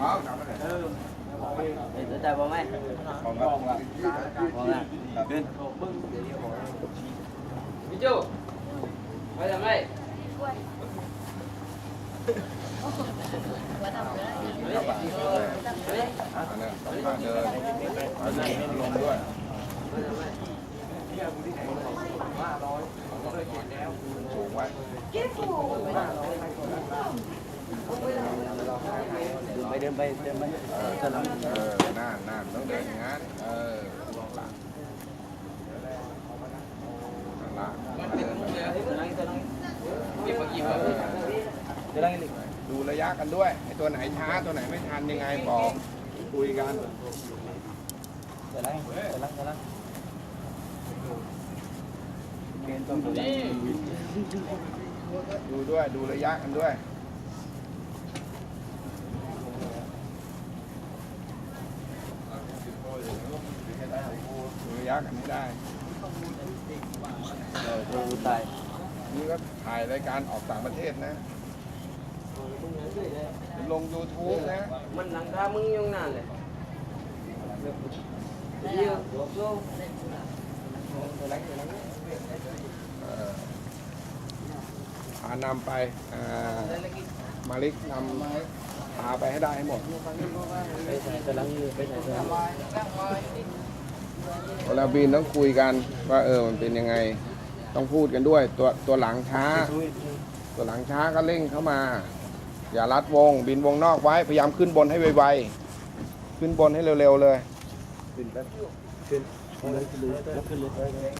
อ๋อกลับมาเลยเห็นใจบ่ ไหมของครับมองนไปทำไรครับอะอันนั้นต้องมาเดินมาเดินลงด้วยสูงไว้ไปเดินไปเดินไปเออเออน่านน่านต้องเดินอย่างนั้นเออหลังหลังเดินไปดูระยะกันด้วยไอ้ตัวไหนช้าตัวไหนไม่ทันยังไงบอกคุยกันเดี๋ยวลังเดี๋ยวลังเดี๋ยวลังดูด้วยดูระยะกันด้วย ดูระยะกันให้ได้เออดูตายนี่ก็ถ่ายรายการออกต่างประเทศนะลง YouTube นะ มันหนังตามึงยังนานเลยเยอะโซ่เอ่อพานำไปอ่ามาลิกนำพาไปให้ได้ให้หมด ไปไหนจะลังไปไหน จะลังเวลาบินต้องคุยกันว่าเออมันเป็นยังไง ต้องพูดกันด้วย ตัวตัวหลังช้า ตัวหลังช้าก็เร่งเข้ามา อย่ารัดวง บินวงนอกไว้พยายามขึ้นบนให้ไวๆขึ้นบนให้เร็วๆเลย ขึ้นแป๊บขึ้นขึ้นเลยขึ้นเลย